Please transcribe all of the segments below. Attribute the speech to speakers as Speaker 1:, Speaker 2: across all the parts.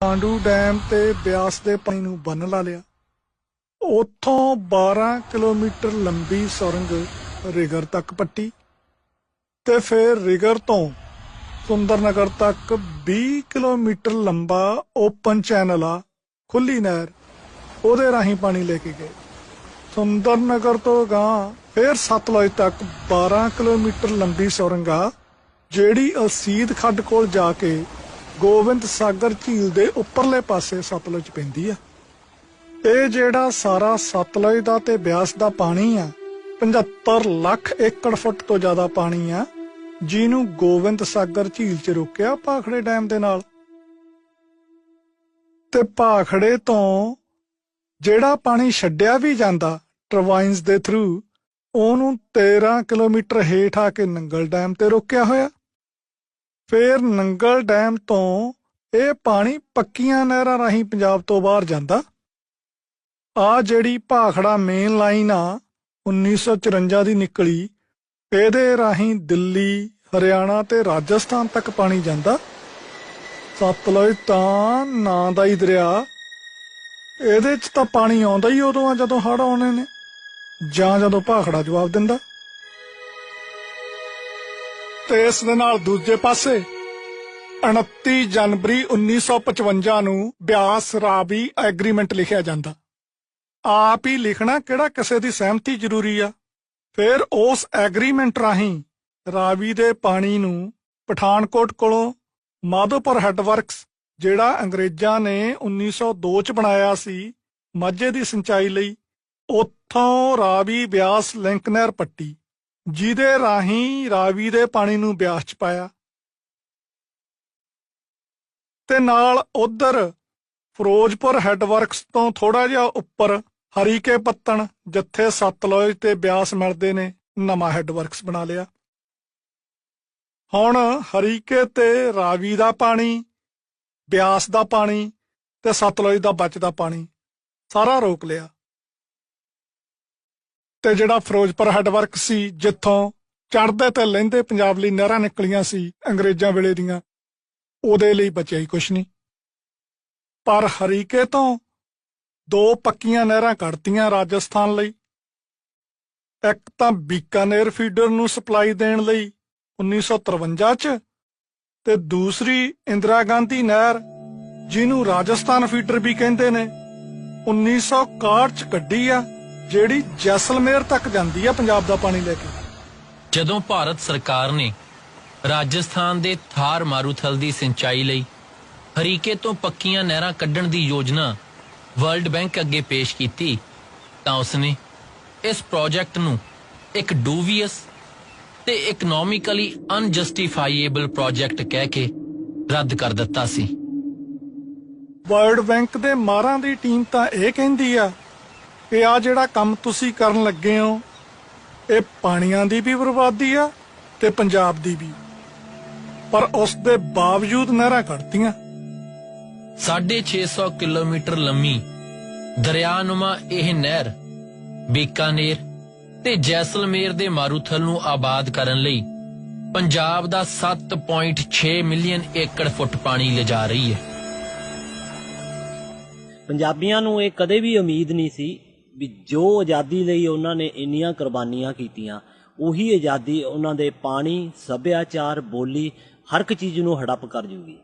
Speaker 1: Pandu dam ਤੇ ਬਿਆਸ ਦੇ ਪਾਣੀ ਨੂੰ ਬੰਨ ਲਾ ਲਿਆ। ਉੱਥੋਂ 12 ਕਿਲੋਮੀਟਰ ਲੰਬੀ ਸੁਰੰਗ ਰਿਗਰ ਤੱਕ ਪੱਟੀ ਤੇ ਫਿਰ ਰਿਗਰ ਤੋਂ ਸੁੰਦਰਨਗਰ ਤੱਕ 20 ਕਿਲੋਮੀਟਰ ਲੰਬਾ ਓਪਨ ਚੈਨਲ ਆ, ਖੁੱਲੀ ਨਹਿਰ, ਉਹਦੇ ਰਾਹੀਂ ਪਾਣੀ ਲੈ ਕੇ ਗਏ। ਸੁੰਦਰਨਗਰ ਤੋਂ ਗਾਂ ਫਿਰ ਸਤਲੁਜ ਤੱਕ 12 ਕਿਲੋਮੀਟਰ ਲੰਬੀ ਸੁਰੰਗ ਆ, ਜਿਹੜੀ ਅਸੀਦ ਖੱਡ ਕੋਲ ਜਾ ਕੇ ਗੋਬਿੰਦ ਸਾਗਰ ਝੀਲ ਦੇ ਉੱਪਰਲੇ ਪਾਸੇ ਸਤਲੁਜ ਪੈਂਦੀ ਆ। ਇਹ ਜਿਹੜਾ ਸਾਰਾ ਸਤਲੁਜ ਦਾ ਤੇ ਬਿਆਸ ਦਾ ਪਾਣੀ ਆ 75 ਲੱਖ ਏਕੜ ਫੁੱਟ ਤੋਂ ਜ਼ਿਆਦਾ ਪਾਣੀ ਆ, ਜਿਹਨੂੰ ਗੋਬਿੰਦ ਸਾਗਰ ਝੀਲ 'ਚ ਰੋਕਿਆ ਭਾਖੜੇ ਡੈਮ ਦੇ ਨਾਲ। ਤੇ ਭਾਖੜੇ ਤੋਂ ਜਿਹੜਾ ਪਾਣੀ ਛੱਡਿਆ ਵੀ ਜਾਂਦਾ ਟਰਬਾਈਨਸ ਦੇ ਥਰੂ, ਉਹਨੂੰ 13 ਕਿਲੋਮੀਟਰ ਹੇਠ ਆ ਕੇ ਨੰਗਲ ਡੈਮ ਤੇ ਰੋਕਿਆ ਹੋਇਆ। ਫਿਰ ਨੰਗਲ ਡੈਮ ਤੋਂ ਇਹ ਪਾਣੀ ਪੱਕੀਆਂ ਨਹਿਰਾਂ ਰਾਹੀਂ ਪੰਜਾਬ ਤੋਂ ਬਾਹਰ ਜਾਂਦਾ। ਆ ਜਿਹੜੀ ਭਾਖੜਾ ਮੇਨ ਲਾਈਨ ਆ 1954 ਦੀ ਨਿਕਲੀ, ਇਹਦੇ ਰਾਹੀਂ ਦਿੱਲੀ, ਹਰਿਆਣਾ ਤੇ ਰਾਜਸਥਾਨ ਤੱਕ ਪਾਣੀ ਜਾਂਦਾ। ਸਤਲੁਜ ਤਾਂ ਨਾਂ ਦਾ ਹੀ ਦਰਿਆ। ਇਹਦੇ 'ਚ ਤਾਂ ਪਾਣੀ ਆਉਂਦਾ ਹੀ ਉਦੋਂ ਆ ਜਦੋਂ ਹੜ੍ਹ ਆਉਣੇ ਨੇ, ਜਾਂ ਜਦੋਂ ਭਾਖੜਾ ਜਵਾਬ ਦਿੰਦਾ। ਤੇ ਇਸ ਦੇ ਨਾਲ ਦੂਜੇ ਪਾਸੇ 29 ਜਨਵਰੀ 1955 ਨੂੰ ਬਿਆਸ ਰਾਵੀ ਐਗਰੀਮੈਂਟ ਲਿਖਿਆ ਜਾਂਦਾ। ਆਪ ਹੀ ਲਿਖਣਾ ਕਿਹੜਾ ਕਿਸੇ ਦੀ ਸਹਿਮਤੀ ਜ਼ਰੂਰੀ ਆ? ਫਿਰ ਉਸ ਐਗਰੀਮੈਂਟ ਰਾਹੀਂ ਰਾਵੀ ਦੇ ਪਾਣੀ ਨੂੰ ਪਠਾਨਕੋਟ ਕੋਲੋਂ ਮਾਧੋਪੁਰ ਹੈੱਡਵਰਕਸ, ਜਿਹੜਾ ਅੰਗਰੇਜ਼ਾਂ ਨੇ 1902 ਚ ਬਣਾਇਆ ਸੀ, ਮਾਝੇ ਦੀ ਸਿੰਚਾਈ ਲਈ, ਉੱਥੋਂ ਰਾਵੀ ਬਿਆਸ ਲਿੰਕ ਨਹਿਰ ਪੱਟੀ। ਜਿਹਦੇ ਰਾਹੀਂ ਰਾਵੀ ਦੇ ਪਾਣੀ ਨੂੰ ਬਿਆਸ ਚ ਪਾਇਆ। ਤੇ ਨਾਲ ਉਧਰ ਫਿਰੋਜ਼ਪੁਰ ਹੈਡਵਰਕਸ ਤੋਂ ਥੋੜਾ ਜਿਹਾ ਉੱਪਰ ਹਰੀਕੇ ਪੱਤਣ, ਜਿੱਥੇ ਸਤਲੁਜ ਤੇ ਬਿਆਸ ਮਿਲਦੇ ਨੇ, ਨਵਾਂ ਹੈੱਡਵਰਕਸ ਬਣਾ ਲਿਆ। ਹੁਣ ਹਰੀਕੇ ਤੇ ਰਾਵੀ ਦਾ ਪਾਣੀ, ਬਿਆਸ ਦਾ ਪਾਣੀ ਤੇ ਸਤਲੁਜ ਦਾ ਬਚਦਾ ਪਾਣੀ ਸਾਰਾ ਰੋਕ ਲਿਆ। ਤੇ ਜਿਹੜਾ ਫਿਰੋਜ਼ਪੁਰ ਹੈੱਡਵਰਕ ਸੀ, ਜਿੱਥੋਂ ਚੜ੍ਹਦੇ ਤੇ ਲਹਿੰਦੇ ਪੰਜਾਬ ਲਈ ਨਹਿਰਾਂ ਨਿਕਲੀਆਂ ਸੀ ਅੰਗਰੇਜ਼ਾਂ ਵੇਲੇ ਦੀਆਂ, ਉਹਦੇ ਲਈ ਬਚਿਆ ਹੀ ਕੁਛ ਨਹੀਂ। ਪਰ ਹਰੀਕੇ ਤੋਂ ਦੋ ਪੱਕੀਆਂ ਨਹਿਰਾਂ ਕੱਢਤੀਆਂ ਰਾਜਸਥਾਨ ਲਈ। ਇੱਕ ਤਾਂ ਬੀਕਾਨੇਰ ਫੀਡਰ ਨੂੰ ਸਪਲਾਈ ਦੇਣ ਲਈ 1953 ਚ ਤੇ ਦੂਸਰੀ ਇੰਦਰਾ ਗਾਂਧੀ ਨਹਿਰ, ਜਿਹਨੂੰ ਰਾਜਸਥਾਨ ਫੀਡਰ ਵੀ ਕਹਿੰਦੇ ਨੇ 1961 ਚ ਕੱਢੀ ਆ। ਜਿਹੜੀ ਜੈਸਲਮੇਰ ਤੱਕ ਜਾਂਦੀ ਆ ਪੰਜਾਬ ਦਾ ਪਾਣੀ ਲੈ ਕੇ।
Speaker 2: ਜਦੋਂ ਭਾਰਤ ਸਰਕਾਰ ਨੇ ਰਾਜਸਥਾਨ ਦੇ ਥਾਰ ਮਾਰੂਥਲ ਦੀ ਸਿੰਚਾਈ ਲਈ ਹਰੀਕੇ ਤੋਂ ਪੱਕੀਆਂ ਨਹਿਰਾਂ ਕੱਢਣ ਦੀ ਯੋਜਨਾ ਵਰਲਡ ਬੈਂਕ ਅੱਗੇ ਪੇਸ਼ ਕੀਤੀ ਤਾਂ ਉਸਨੇ ਇਸ ਪ੍ਰੋਜੈਕਟ ਨੂੰ ਇੱਕ ਡੂਵੀਅਸ ਤੇ ਇਕਨੋਮਿਕਲੀ ਅਨਜਸਟੀਫਾਈਏਬਲ ਪ੍ਰੋਜੈਕਟ ਕਹਿ ਕੇ ਰੱਦ ਕਰ ਦਿੱਤਾ ਸੀ।
Speaker 1: ਵਰਲਡ ਬੈਂਕ ਦੇ ਮਾਰਾਂ ਦੀ ਟੀਮ ਤਾਂ ਇਹ ਕਹਿੰਦੀ ਆ ਕਿ ਆ ਜਿਹੜਾ ਕੰਮ ਤੁਸੀਂ ਕਰਨ ਲੱਗੇ ਹੋ ਇਹ ਪਾਣੀਆਂ ਦੀ ਵੀ ਬਰਬਾਦੀ ਆ ਤੇ ਪੰਜਾਬ ਦੀ ਵੀ। ਪਰ ਉਸ ਦੇ ਬਾਵਜੂਦ ਨਹਿਰਾਂ ਕੱਢਤੀਆਂ।
Speaker 2: 650 ਕਿਲੋਮੀਟਰ ਲੰਮੀ ਦਰਿਆਨੁਮਾ ਇਹ ਨਹਿਰ ਬੀਕਾਨੇਰ ਤੇ ਜੈਸਲਮੇਰ ਦੇ ਮਾਰੂਥਲ ਨੂੰ ਆਬਾਦ ਕਰਨ ਲਈ ਪੰਜਾਬ ਦਾ 7.6 ਮਿਲੀਅਨ ਏਕੜ ਫੁੱਟ ਪਾਣੀ ਲਿਜਾ ਰਹੀ ਹੈ।
Speaker 3: ਪੰਜਾਬੀਆਂ ਨੂੰ ਇਹ ਕਦੇ ਵੀ ਉਮੀਦ ਨਹੀਂ ਸੀ ਵੀ ਜੋ ਆਜ਼ਾਦੀ ਲਈ ਉਹਨਾਂ ਨੇ ਇੰਨੀਆਂ ਕੁਰਬਾਨੀਆਂ ਕੀਤੀਆਂ, ਉਹੀ ਆਜ਼ਾਦੀ ਉਹਨਾਂ ਦੇ ਪਾਣੀ, ਸੱਭਿਆਚਾਰ, ਬੋਲੀ, ਹਰ ਇੱਕ ਚੀਜ਼ ਨੂੰ ਹੜੱਪ ਕਰ ਜੂਗੀ।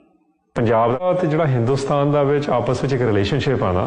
Speaker 4: ਪੰਜਾਬ ਦਾ ਤੇ ਜਿਹੜਾ ਹਿੰਦੁਸਤਾਨ ਦਾ ਵਿੱਚ ਆਪਸ ਵਿੱਚ ਇੱਕ ਰਿਲੇਸ਼ਨਸ਼ਿਪ ਆ ਨਾ